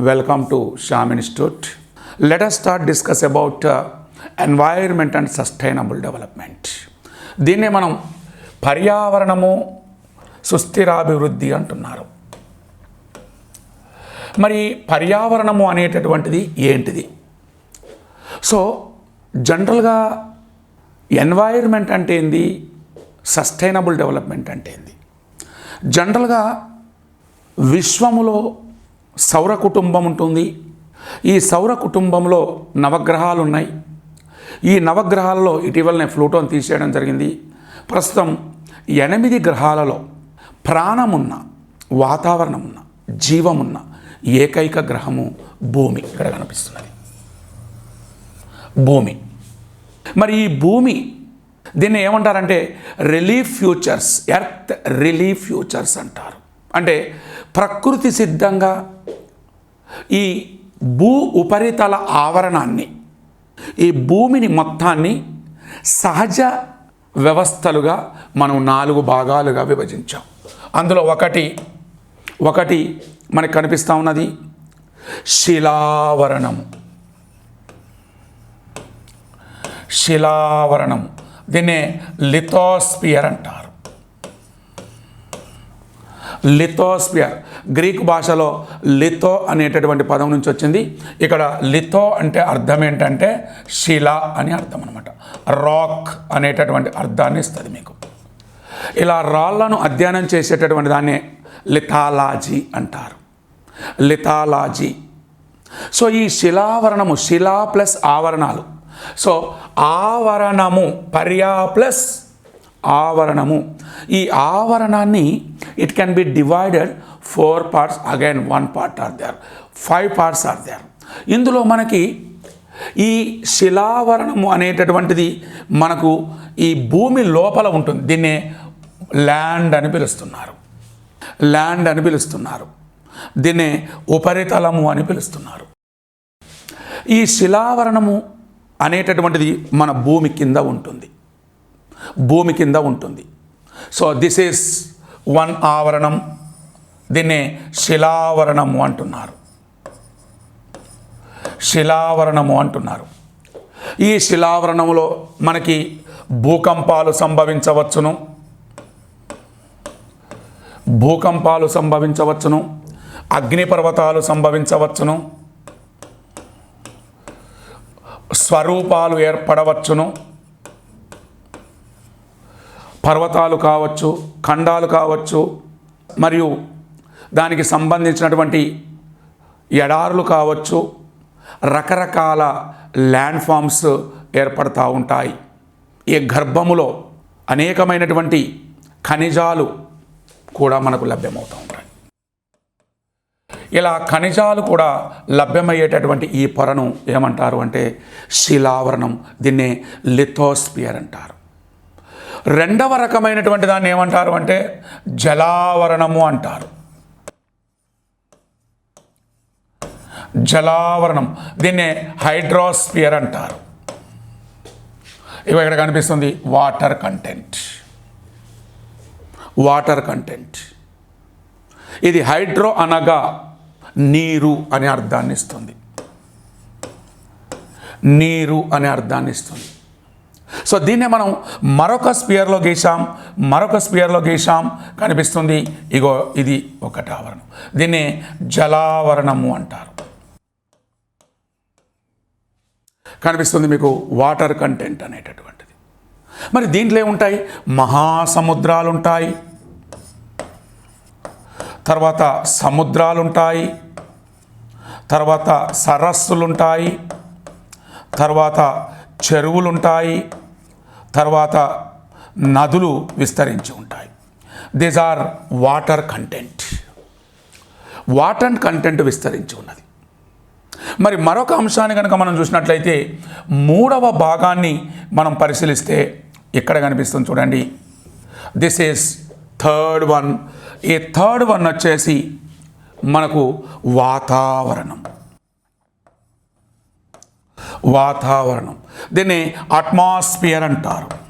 welcome to Sham Institute. Let us start discuss about uh, environment and sustainable development. దీన్నే మనం పర్యావరణము సుస్థిరాభివృద్ధి అంటున్నారు మరి పర్యావరణము అనేటటువంటిది ఏంటిది సో జనరల్గా ఎన్వైర్మెంట్ అంటే ఏంది సస్టైనబుల్ డెవలప్మెంట్ అంటే ఏంది జనరల్గా విశ్వములో సౌర కుటుంబం ఉంటుంది. ఈ సౌర కుటుంబంలో నవగ్రహాలు ఉన్నాయి. ఈ నవగ్రహాలలో ఇటీవలనే ఫ్లూటోన్ తీసేయడం జరిగింది. ప్రస్తుతం ఎనిమిది గ్రహాలలో ప్రాణమున్న వాతావరణం ఉన్న జీవమున్న ఏకైక గ్రహము భూమి ఇక్కడ కనిపిస్తున్నది. భూమి. మరి ఈ భూమి దీన్ని ఏమంటారంటే relief features earth relief features అంటారు. అంటే ప్రకృతి సిద్ధంగా ఈ భూ ఉపరితల ఆవరణాన్ని ఈ భూమిని మొత్తాన్ని సహజ వ్యవస్థలుగా మనం నాలుగు భాగాలుగా విభజించాం. అందులో ఒకటి ఒకటి మనకు కనిపిస్తూ ఉన్నది శిలావరణము శిలావరణం. దీన్నే లిథోస్పియర్ అంటారు. లిథోస్పియర్ గ్రీక్ భాషలో లిథో అనేటటువంటి పదం నుంచి వచ్చింది. ఇక్కడ లిథో అంటే అర్థం ఏంటంటే శిల అని అర్థం అనమాట రాక్ అనేటటువంటి అర్థాన్ని ఇస్తుంది మీకు. ఇలా రాళ్ళను అధ్యయనం చేసేటటువంటి దాన్ని లిథాలాజీ అంటారు. లిథాలాజీ. సో ఈ శిలావరణము శిలా ప్లస్ ఆవరణాలు. సో ఆవరణము పర్యా ప్లస్ ఆవరణము. ఈ ఆవరణాన్ని it can be divided four parts again one part are there five parts are there ఇందులో మనకి ఈ శిలావరణము అనేటటువంటిది మనకు ఈ భూమి లోపల ఉంటుంది. దీన్నే ల్యాండ్ అని పిలుస్తున్నారు. ల్యాండ్ అని పిలుస్తున్నారు. దీన్నే ఉపరితలము అని పిలుస్తున్నారు. ఈ శిలావరణము అనేటటువంటిది మన భూమి కింద ఉంటుంది. భూమి కింద ఉంటుంది. సో దిస్ ఈస్ వన్ ఆవరణం దీన్నే శిలావరణము అంటున్నారు. శిలావరణము అంటున్నారు. ఈ శిలావరణములో మనకి భూకంపాలు సంభవించవచ్చును. భూకంపాలు సంభవించవచ్చును. అగ్నిపర్వతాలు సంభవించవచ్చును. స్వరూపాలు ఏర్పడవచ్చును. పర్వతాలు కావచ్చు ఖండాలు కావచ్చు మరియు దానికి సంబంధించినటువంటి ఎడారులు కావచ్చు రకరకాల ల్యాండ్ ఫామ్స్ ఏర్పడతా ఉంటాయి. ఈ గర్భములో అనేకమైనటువంటి ఖనిజాలు కూడా మనకు లభ్యమవుతూ ఉంటాయి. ఇలా ఖనిజాలు కూడా లభ్యమయ్యేటటువంటి ఈ పొరను ఏమంటారు అంటే శిలావరణం దీన్నే లిథోస్పియర్ అంటారు. రెండవ రకమైనటువంటి దాన్ని ఏమంటారు అంటే జలావరణము అంటారు. జలావరణం దీన్నే హైడ్రోస్ఫియర్ అంటారు. ఇవి ఇక్కడ కనిపిస్తుంది వాటర్ కంటెంట్. Water content. ఇది హైడ్రో అనగా నీరు అనే అర్థాన్ని ఇస్తుంది. నీరు అనే అర్థాన్ని ఇస్తుంది. సో దీన్నే మనం మరొక స్పియర్లో గీసాం మరొక స్పియర్లో గీసాం కనిపిస్తుంది. ఇగో ఇది ఒకటి ఆవరణం దీన్నే జలావరణము అంటారు. కనిపిస్తుంది మీకు వాటర్ కంటెంట్ అనేటటువంటిది. మరి దీంట్లో ఏముంటాయి? మహాసముద్రాలు ఉంటాయి తర్వాత సముద్రాలు ఉంటాయి తర్వాత సరస్సులుంటాయి. తర్వాత చెరువులుంటాయి. తర్వాత నదులు విస్తరించి ఉంటాయి. These are water content water content విస్తరించి ఉన్నది. మరి మరొక అంశాన్ని కనుక మనం చూసినట్లయితే మూడవ భాగాన్ని మనం పరిశీలిస్తే ఇక్కడ కనిపిస్తుంది చూడండి. దిస్ ఈస్ థర్డ్ వన్ ఈ థర్డ్ వన్ వచ్చేసి మనకు వాతావరణం. వాతావరణం. దీన్ని అట్మాస్ఫియర్ అంటారు.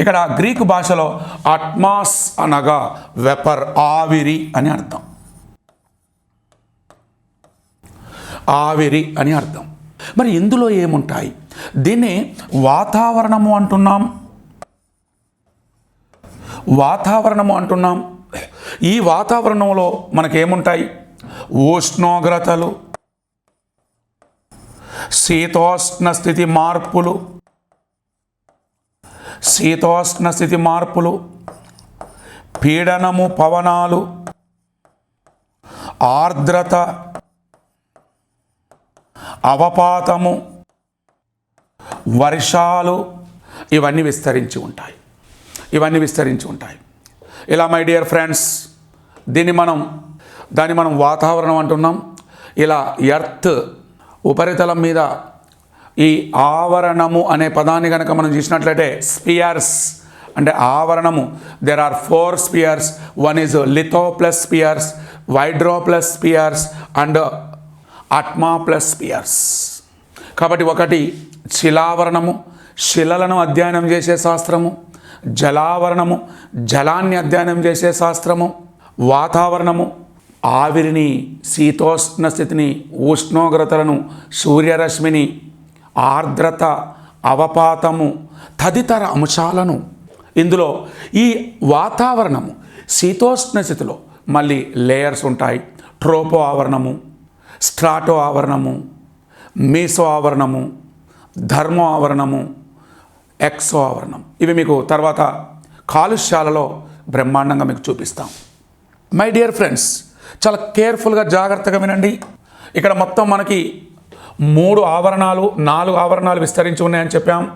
ఇక్కడ గ్రీకు భాషలో అట్మాస్ అనగా వెపర్ ఆవిరి అని అర్థం. ఆవిరి అని అర్థం. మరి ఇందులో ఏముంటాయి? దీన్ని వాతావరణము అంటున్నాం. వాతావరణము అంటున్నాం. ఈ వాతావరణంలో మనకేముంటాయి? ఉష్ణోగ్రతలు శీతోష్ణ స్థితి మార్పులు. శీతోష్ణ స్థితి మార్పులు. పీడనము పవనాలు. ఆర్ద్రత. అవపాతము. వర్షాలు. ఇవన్నీ విస్తరించి ఉంటాయి. ఇవన్నీ విస్తరించి ఉంటాయి. ఇలా మై డియర్ ఫ్రెండ్స్ దీన్ని మనం దాన్ని మనం వాతావరణం అంటున్నాం. ఇలా ఎర్త్ ఉపరితలం మీద ఈ ఆవరణము అనే పదాన్ని కనుక మనం చూసినట్లయితే స్పియర్స్ అంటే ఆవరణము. There are four spheres one is litho plus spheres hydro plus spheres and atmo plus spheres కాబట్టి ఒకటి శిలావరణము శిలలను అధ్యయనం చేసే శాస్త్రము జలావరణము జలాన్ని అధ్యయనం చేసే శాస్త్రము వాతావరణము ఆవిరిని శీతోష్ణ స్థితిని ఉష్ణోగ్రతలను సూర్యరశ్మిని ఆర్ద్రత అవపాతము తదితర అంశాలను ఇందులో ఈ వాతావరణము శీతోష్ణ స్థితిలో మళ్ళీ లేయర్స్ ఉంటాయి. ట్రోపో ఆవరణము స్ట్రాటో ఆవరణము మీసో ఆవరణము ధర్మో ఆవరణము ఎక్సో ఆవరణం. ఇవి మీకు తర్వాత కాలుష్యాలలో బ్రహ్మాండంగా మీకు చూపిస్తాం. మై డియర్ ఫ్రెండ్స్ చాలా కేర్ఫుల్గా జాగ్రత్తగా వినండి. ఇక్కడ మొత్తం మనకి మూడు ఆవరణాలు నాలుగు ఆవరణాలు విస్తరించి ఉన్నాయని చెప్పాం.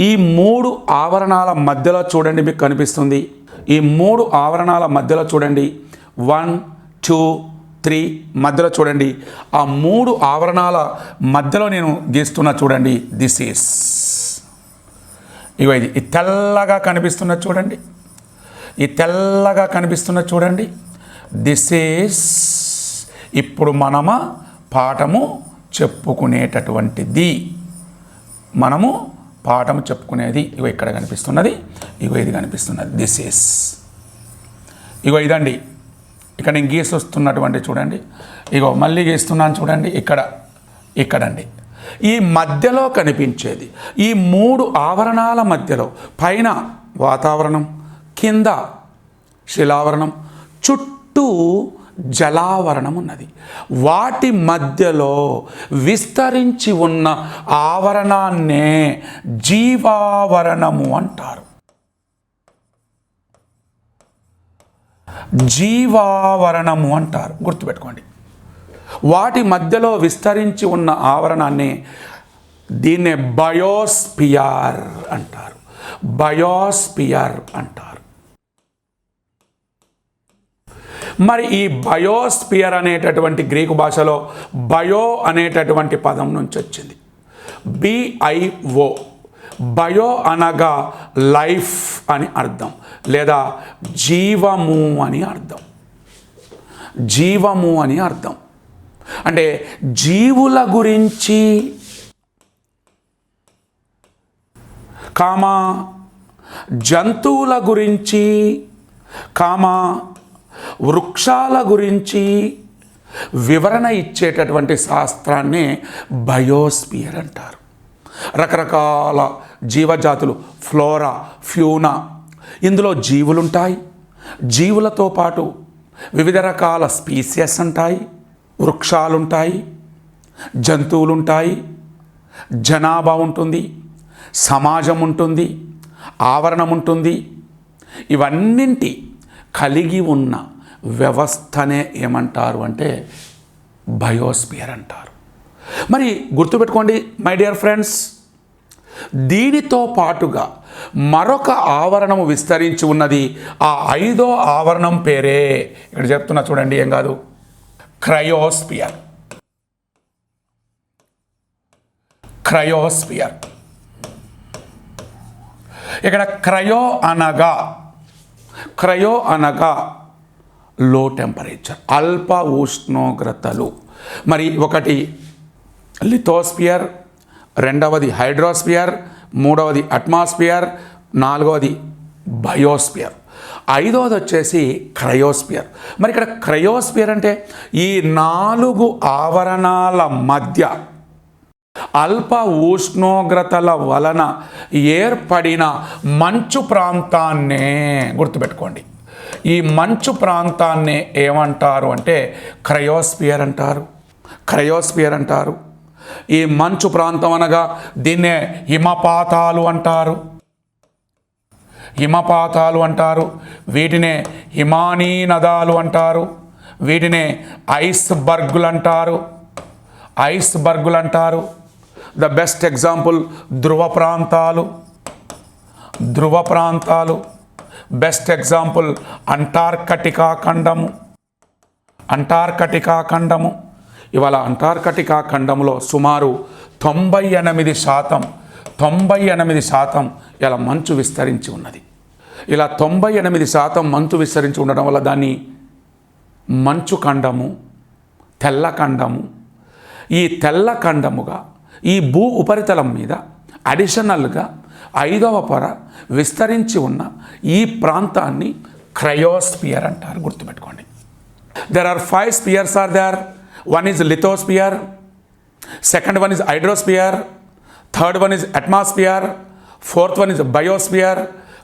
ఈ మూడు ఆవరణాల మధ్యలో చూడండి మీకు కనిపిస్తుంది. ఈ మూడు ఆవరణాల మధ్యలో చూడండి. వన్ టూ త్రీ మధ్యలో చూడండి. ఆ మూడు ఆవరణాల మధ్యలో నేను గీస్తున్నా చూడండి. దిస్ ఈస్ ఇగో ఇది. ఈ తెల్లగా కనిపిస్తున్నది చూడండి. ఈ తెల్లగా కనిపిస్తున్నది చూడండి. దిస్ ఈస్ ఇప్పుడు మనమ పాఠము చెప్పుకునేటటువంటిది. మనము పాఠము చెప్పుకునేది. ఇగో ఇక్కడ కనిపిస్తున్నది. ఇగో ఇది కనిపిస్తున్నది. దిస్ ఈస్ ఇగో ఇదండి. ఇక్కడ నేను గీసొస్తున్నటువంటి చూడండి. ఇగో మళ్ళీ గీస్తున్నాను చూడండి. ఇక్కడ. ఇక్కడండి. ఈ మధ్యలో కనిపించేది. ఈ మూడు ఆవరణాల మధ్యలో. పైన వాతావరణం కింద శిలావరణం చుట్టూ జలావరణం ఉన్నది. వాటి మధ్యలో విస్తరించి ఉన్న ఆవరణాన్నే జీవావరణము అంటారు. జీవావరణము అంటారు. గుర్తుపెట్టుకోండి. వాటి మధ్యలో విస్తరించి ఉన్న ఆవరణాన్ని దీన్నే బయోస్పియర్ అంటారు. బయోస్పియర్ అంటారు. మరి ఈ బయోస్పియర్ అనేటటువంటి గ్రీకు భాషలో బయో అనేటటువంటి పదం నుంచి వచ్చింది. బిఐఓ బయో అనగా లైఫ్ అని అర్థం. లేదా జీవము అని అర్థం. జీవము అని అర్థం. అంటే జీవుల గురించి. కామా. జంతువుల గురించి. కామా. వృక్షాల గురించి వివరణ ఇచ్చేటటువంటి శాస్త్రాన్ని బయోస్పియర్ అంటారు. రకరకాల జీవజాతులు ఫ్లోరా ఫ్యూనా ఇందులో జీవులుంటాయి. జీవులతో పాటు వివిధ రకాల స్పీసియస్ ఉంటాయి. వృక్షాలుంటాయి జంతువులుంటాయి జనాభా ఉంటుంది సమాజం ఉంటుంది ఆవరణం ఉంటుంది ఇవన్నింటి కలిగి ఉన్న వ్యవస్థనే ఏమంటారు అంటే బయోస్పియర్ అంటారు. మరి గుర్తుపెట్టుకోండి మై డియర్ ఫ్రెండ్స్ దీనితో పాటుగా మరొక ఆవరణము విస్తరించి ఉన్నది ఆ ఐదో ఆవరణం పేరే. ఇక్కడ చెప్తున్నా చూడండి ఏం కాదు? క్రయోస్పియర్. క్రయోస్పియర్. ఇక్కడ క్రయో అనగా క్రయో అనగా లో టెంపరేచర్ అల్ప ఉష్ణోగ్రతలు. మరి ఒకటి లిథోస్పియర్ రెండవది హైడ్రోస్పియర్ మూడవది అట్మాస్పియర్ నాలుగవది బయోస్పియర్ ఐదవది వచ్చేసి క్రయోస్పియర్ మరి ఇక్కడ క్రయోస్పియర్ అంటే ఈ నాలుగు ఆవరణాల మధ్య అల్ప ఉష్ణోగ్రతల వలన ఏర్పడిన మంచు ప్రాంతాన్నే గుర్తుపెట్టుకోండి. ఈ మంచు ప్రాంతాన్నే ఏమంటారు అంటే క్రయోస్పియర్ అంటారు. క్రయోస్పియర్ అంటారు. ఈ మంచు ప్రాంతం అనగా దీన్నే హిమపాతాలు అంటారు. హిమపాతాలు అంటారు. వీటినే హిమానీ నదాలు అంటారు. వీటినే ఐస్ బర్గులు అంటారు. ఐస్ బర్గులు అంటారు. ద బెస్ట్ ఎగ్జాంపుల్ ధ్రువ ప్రాంతాలు. ధృవ ప్రాంతాలు. బెస్ట్ ఎగ్జాంపుల్ అంటార్కటికా ఖండము. అంటార్కటికా ఖండము. ఇవాళ అంటార్కటికా ఖండంలో సుమారు తొంభై ఎనిమిది శాతం తొంభై ఎనిమిది శాతం ఇలా మంచు విస్తరించి ఉన్నది. ఇలా తొంభై ఎనిమిది శాతం మంచు విస్తరించి ఉండడం వల్ల దాన్ని మంచు ఖండము తెల్ల ఖండము. ఈ తెల్ల ఖండముగా ఈ భూ ఉపరితలం మీద అడిషనల్గా ఐదవ పొర విస్తరించి ఉన్న ఈ ప్రాంతాన్ని క్రయోస్పియర్ అంటారు. గుర్తుపెట్టుకోండి. There are five spheres are there one is lithosphere second one is hydrosphere third one is atmosphere fourth one is biosphere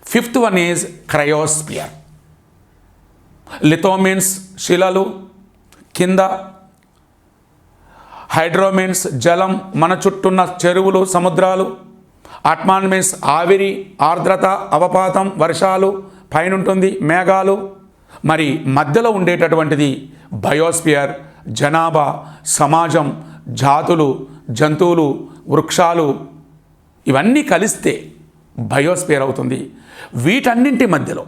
fifth one is cryosphere litho means శిలలు కింద హైడ్రో మీన్స్ జలం మన చుట్టూన్న చెరువులు సముద్రాలు అట్మాన్ మీన్స్ ఆవిరి ఆర్ద్రత అవపాతం వర్షాలు పైనుంటుంది మేఘాలు. మరి మధ్యలో ఉండేటటువంటిది బయోస్పియర్ జనాభా సమాజం జాతులు జంతువులు వృక్షాలు. ఇవన్నీ కలిస్తే బయోస్పియర్ అవుతుంది. వీటన్నింటి మధ్యలో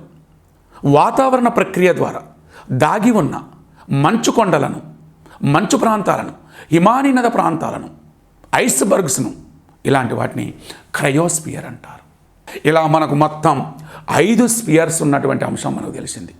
వాతావరణ ప్రక్రియ ద్వారా దాగి ఉన్న మంచు కొండలను మంచు ప్రాంతాలను హిమానీ నద ప్రాంతాలను ఐస్బర్గ్స్ను ఇలాంటి వాటిని క్రయోస్పియర్ అంటారు. ఇలా మనకు మొత్తం ఐదు స్పియర్స్ ఉన్నటువంటి అంశం మనకు తెలిసింది.